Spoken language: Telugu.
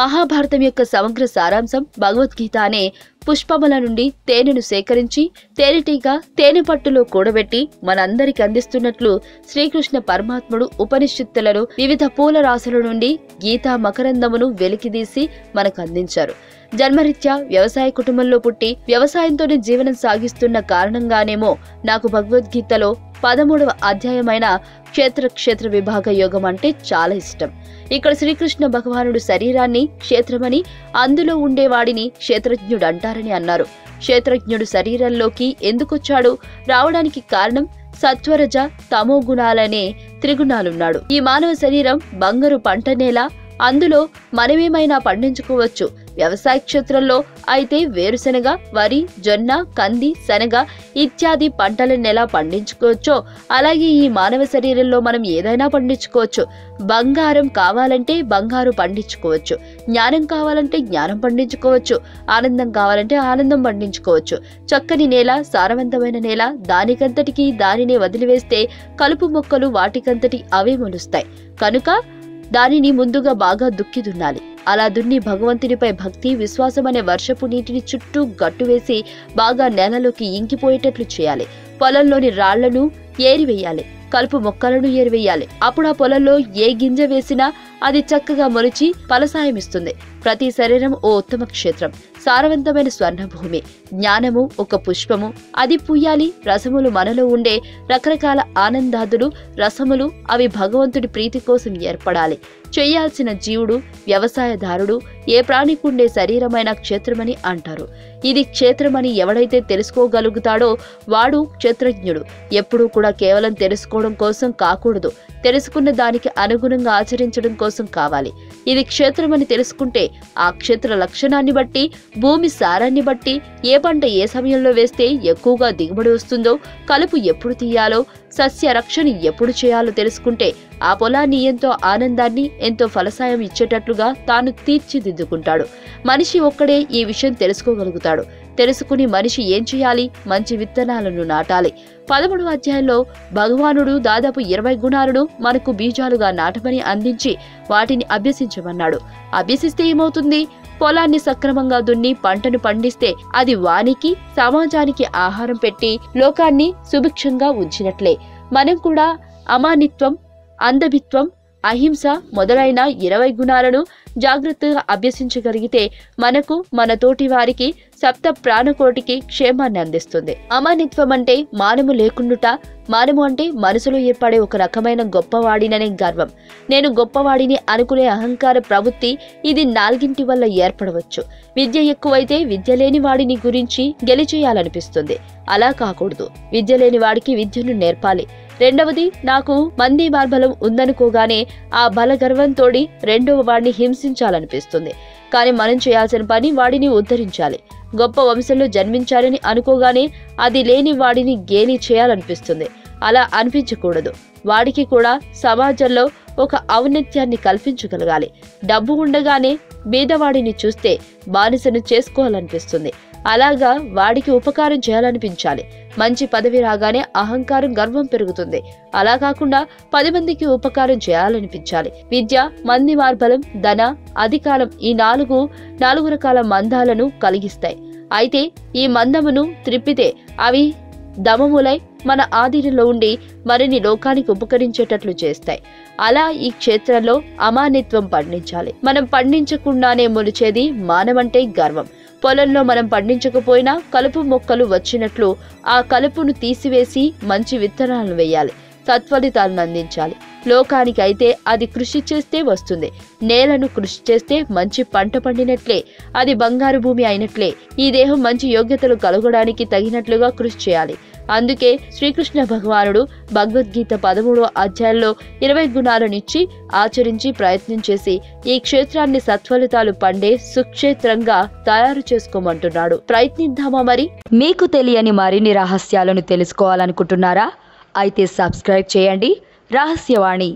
మహాభారతం యొక్క సమగ్ర సారాంశం భగవద్గీత అనే పుష్పముల నుండి తేనెను సేకరించి తేనెటీగ తేనె పట్టులో కూడబెట్టి మనందరికి అందిస్తున్నట్లు శ్రీకృష్ణ పరమాత్ముడు ఉపనిషత్తులను వివిధ పూల రాసుల నుండి గీతా మకరందమును వెలికిదీసి మనకు అందించారు జన్మరీత్యా వ్యవసాయ కుటుంబంలో పుట్టి వ్యవసాయంతోనే జీవనం సాగిస్తున్న కారణంగానేమో నాకు భగవద్గీతలో పదమూడవ అధ్యాయమైన క్షేత్ర క్షేత్ర విభాగ యోగం అంటే చాలా ఇష్టం. ఇక్కడ శ్రీకృష్ణ భగవానుడు శరీరాన్ని క్షేత్రమని అందులో ఉండేవాడిని క్షేత్రజ్ఞుడు అంటారని అన్నారు. క్షేత్రజ్ఞుడు శరీరంలోకి ఎందుకొచ్చాడు? రావడానికి కారణం? సత్వరజ తమో గుణాలనే త్రిగుణాలున్నాడు. ఈ మానవ శరీరం బంగారు పంట నేల అందులో మనమేమైనా పండించుకోవచ్చు. వ్యవసాయ క్షేత్రంలో అయితే వేరుశనగ వరి జొన్న కంది శనగ ఇత్యాది పంటలను ఎలా పండించుకోవచ్చో. అలాగే ఈ మానవ శరీరంలో మనం ఏదైనా పండించుకోవచ్చు. బంగారం కావాలంటే బంగారు పండించుకోవచ్చు. జ్ఞానం కావాలంటే జ్ఞానం పండించుకోవచ్చు. ఆనందం కావాలంటే ఆనందం పండించుకోవచ్చు. చక్కని నేల సారవంతమైన నేల దానికంతటికి దానినే వదిలివేస్తే కలుపు మొక్కలు వాటికంతటి అవే మొలుస్తాయి. కనుక దానిని ముందుగా బాగా దుక్కి దున్నాలి. అలా దున్ని భగవంతునిపై భక్తి విశ్వాసం అనే వర్షపు నీటిని చుట్టూ గట్టువేసి బాగా నేలలోకి ఇంకిపోయేటట్లు చేయాలి. పొలంలోని రాళ్ళను ఏరివేయాలి. కలుపు మొక్కలను ఏరివేయాలి. అప్పుడు ఆ పొలంలో ఏ గింజ వేసినా అది చక్కగా మొలిచి ఫలసాయం ఇస్తుంది. ప్రతి శరీరం ఓ ఉత్తమ క్షేత్రం. సారవంతమైన స్వర్ణభూమి. జ్ఞానము ఒక పుష్పము. అది పూయాలి. రసములు మనలో ఉండే రకరకాల ఆనందాదులు రసములు అవి భగవంతుడి ప్రీతి కోసం ఏర్పడాలి. చేయాల్సిన జీవుడు వ్యవసాయదారుడు ఏ ప్రాణికుండే శరీరమైన క్షేత్రమని అంటారు. ఇది క్షేత్రమని ఎవడైతే తెలుసుకోగలుగుతాడో వాడు క్షేత్రజ్ఞుడు. ఎప్పుడూ కూడా కేవలం తెలుసుకోవడం కోసం కాకూడదు. తెలుసుకున్న దానికి అనుగుణంగా ఆచరించడం కోసం కావాలి. ఇది క్షేత్రమని తెలుసుకుంటే ఆ క్షేత్ర లక్షణాన్ని బట్టి భూమి సారాన్ని బట్టి ఏ పంట ఏ సమయంలో వేస్తే ఎక్కువగా దిగుబడి వస్తుందో కలుపు ఎప్పుడు తీయాలో సస్య రక్షణ ఎప్పుడు చేయాలో తెలుసుకుంటే ఆ పొలాన్ని ఎంతో ఆనందాన్ని ఎంతో ఫలసాయం ఇచ్చేటట్లుగా తాను తీర్చిదిద్దుకుంటాడు. మనిషి ఒక్కడే ఈ విషయం తెలుసుకోగలుగుతాడు. తెలుసుకుని మనిషి ఏం చేయాలి? మంచి విత్తనాలను నాటాలి. పదమూడవ అధ్యాయంలో భగవానుడు దాదాపు ఇరవై గుణాలను మనకు బీజాలుగా నాటమని అందించి వాటిని అభ్యసించమన్నాడు. అభ్యసిస్తే ఏమవుతుంది? పొలాన్ని సక్రమంగా దున్ని పంటను పండిస్తే అది వానికి సమాజానికి ఆహారం పెట్టి లోకాన్ని సుభిక్షంగా ఉంచినట్లే. మనం కూడా అమానిత్వం అందభిత్వం అహింస మొదలైన ఇరవై గుణాలను జాగ్రత్తగా అభ్యసించగలిగితే మనకు మన తోటి వారికి సప్త ప్రాణకోటికి క్షేమాన్ని అందిస్తుంది. అమానిత్వం అంటే మానము లేకుండుట మానము అంటే మనసులో ఏర్పడే ఒక రకమైన గొప్పవాడిననే గర్వం. నేను గొప్పవాడిని అనుకునే అహంకార ప్రవృత్తి ఇది నాలుగింటి వల్ల ఏర్పడవచ్చు. విద్య ఎక్కువైతే విద్య లేని వాడిని గురించి గెలిచేయాలనిపిస్తుంది. అలా కాకూడదు. విద్య లేని వాడికి విద్యను నేర్పాలి. రెండవది నాకు మంది మార్బలం ఉందనుకోగానే ఆ బల గర్వంతోడి రెండవ వాడిని హింసించాలనిపిస్తుంది. కానీ మనం చేయాల్సిన పని వాడిని ఉద్ధరించాలి. గొప్ప వంశంలో జన్మించాలని అనుకోగానే అది లేని వాడిని గేలి చేయాలనిపిస్తుంది. అలా అనిపించకూడదు. వాడికి కూడా సమాజంలో ఒక ఔన్నత్యాన్ని కల్పించగలగాలి. డబ్బు ఉండగానే బీదవాడిని చూస్తే బానిసను చేసుకోవాలనిపిస్తుంది. అలాగా వాడికి ఉపకారం చేయాలనిపించాలి. మంచి పదవి రాగానే అహంకారం గర్వం పెరుగుతుంది. అలా కాకుండా పది మందికి ఉపకారం చేయాలనిపించాలి. విద్య మంది మార్బలం ధన అధికారం ఈ నాలుగు నాలుగు రకాల మందాలను కలిగిస్తాయి. అయితే ఈ మందమును త్రిప్పితే అవి దమములై మన ఆధీనంలో ఉండి మరిన్ని లోకానికి ఉపకరించేటట్లు చేస్తాయి. అలా ఈ క్షేత్రంలో అమానిత్వం పండించాలి. మనం పండించకుండానే మొలిచేది మానవంటే గర్వం. పొలంలో మనం పండించకపోయినా కలుపు మొక్కలు వచ్చినట్లు ఆ కలుపును తీసివేసి మంచి విత్తనాలను వేయాలి. సత్ఫలితాలను అందించాలి. లోకానికి అయితే అది కృషి చేస్తే వస్తుంది. నేలను కృషి చేస్తే మంచి పంట పండినట్లే అది బంగారు భూమి అయినట్లే. ఈ దేహం మంచి యోగ్యతలు కలగడానికి తగినట్లుగా కృషి చేయాలి. అందుకే శ్రీకృష్ణ భగవానుడు భగవద్గీత పదమూడవ అధ్యాయంలో ఇరవై గుణాలనిచ్చి ఆచరించి ప్రయత్నం చేసి ఈ క్షేత్రాన్ని సత్ఫలితాలు పండే సుక్షేత్రంగా తయారు చేసుకోమంటున్నాడు. ప్రయత్నిద్దామా మరి? మీకు తెలియని మరిన్ని రహస్యాలను తెలుసుకోవాలనుకుంటున్నారా? అయితే సబ్స్క్రైబ్ చేయండి. రహస్యవాణి